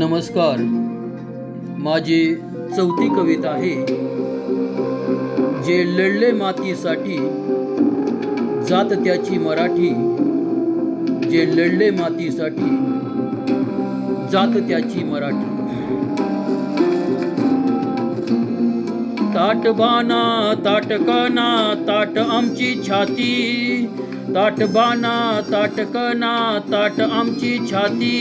नमस्कार. माझी चौथी कविता आहे जे लढले मातीसाठी जात त्याची मराठी जे लढले मातीसाठी जात त्याची मराठी. ताटबाना ताटकाना ताट आमची छाती. ताटबाना ताटकना ताट आमची छाती.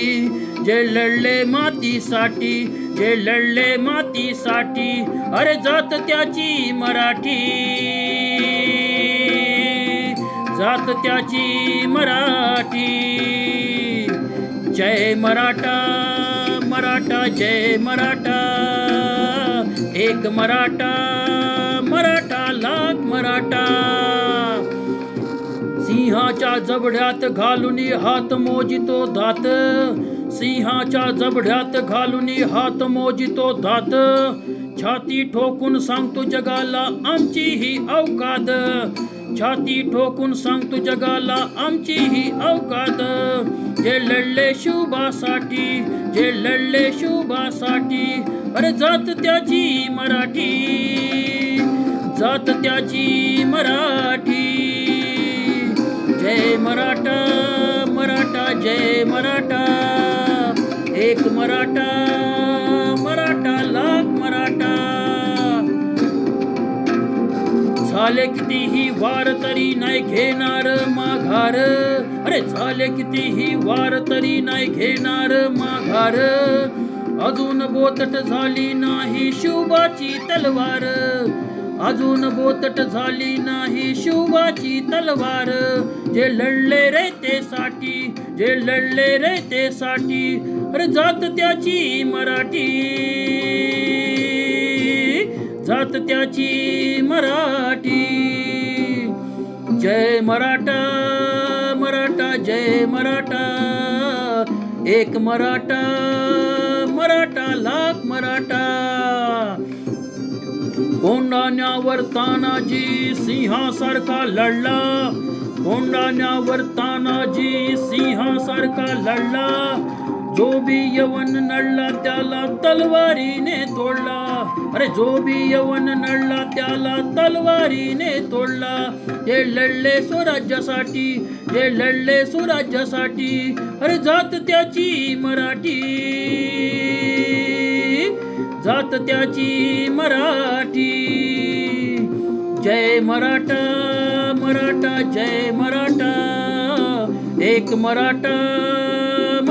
जे लढले मातीसाठी जे लढले मातीसाठी अरे जात त्याची मराठी. जात त्याची मराठी. जय मराठा मराठा जय मराठा. एक मराठा मराठा लाख मराठा. सिंहाच्या जबड्यात घालून हात मोजितो धात सिंहाच्या जबड्यात घालून हात मोजितो धात छाती ठोकून सांगतो जगाला आमची ही अवकाद छाती ठोकून सांगतो जगाला आमची ही अवकाद जे लढले शुभासाठी जे लढले शुभासाठी अरे जात त्याची मराठी. जात त्याची मराठी. जय मराठा मराठा जय मराठा. एक मराठा झाले कितीही वार तरी नाही घेणार माघार. अरे झाले कितीही वार तरी नाही घेणार माघार. अजून बोतट झाली नाही शुभाची तलवार. अजून बोतट झाली नाही शिवबाची तलवार. जे लढले रे ते साठी जे लढले रे ते साठी अरे जात त्याची मराठी. जात त्याची मराठी. जय मराठा मराठा जय मराठा. एक मराठा मराठा लाख मराठा. कोंडाण्यावर तानाजी सिंहासारखा लढला. कोंडाण्यावर तानाजी सिंहासारखा लढला. जो बी यवन नडला त्याला तलवारीने तोडला. अरे जो बी यवन नडला त्याला तलवारीने तोडला. हे लढले स्वराज्यासाठी हे लढले स्वराज्यासाठी. अरे जात त्याची मराठी जात त्याची मराठी. जय मराठा मराठा जय मराठा. एक मराठा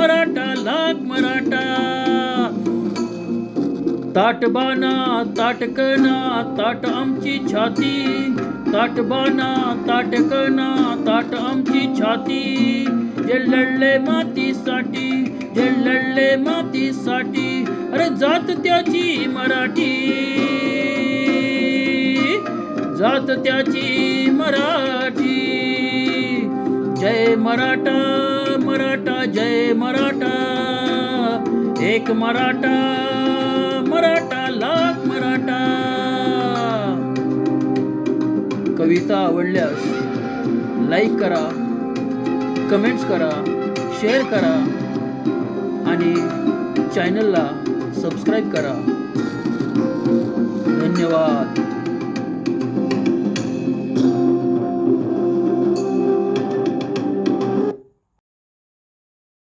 मराठा लाख मराठा. ताटबाना ताटकना ताट आमची छाती. ताटबाना ताटकना ताट आमची छाती. जे लढले मातीसाठी जे लढले मातीसाठी अरे जात त्याची मराठी. जात त्याची मराठी. जय मराठा. मराठा जय मराठा. एक मराठा मराठा लाख मराठा. कविता आवडल्यास लाईक करा कमेंट्स करा शेअर करा आणि चॅनलला सबस्क्राईब करा. धन्यवाद.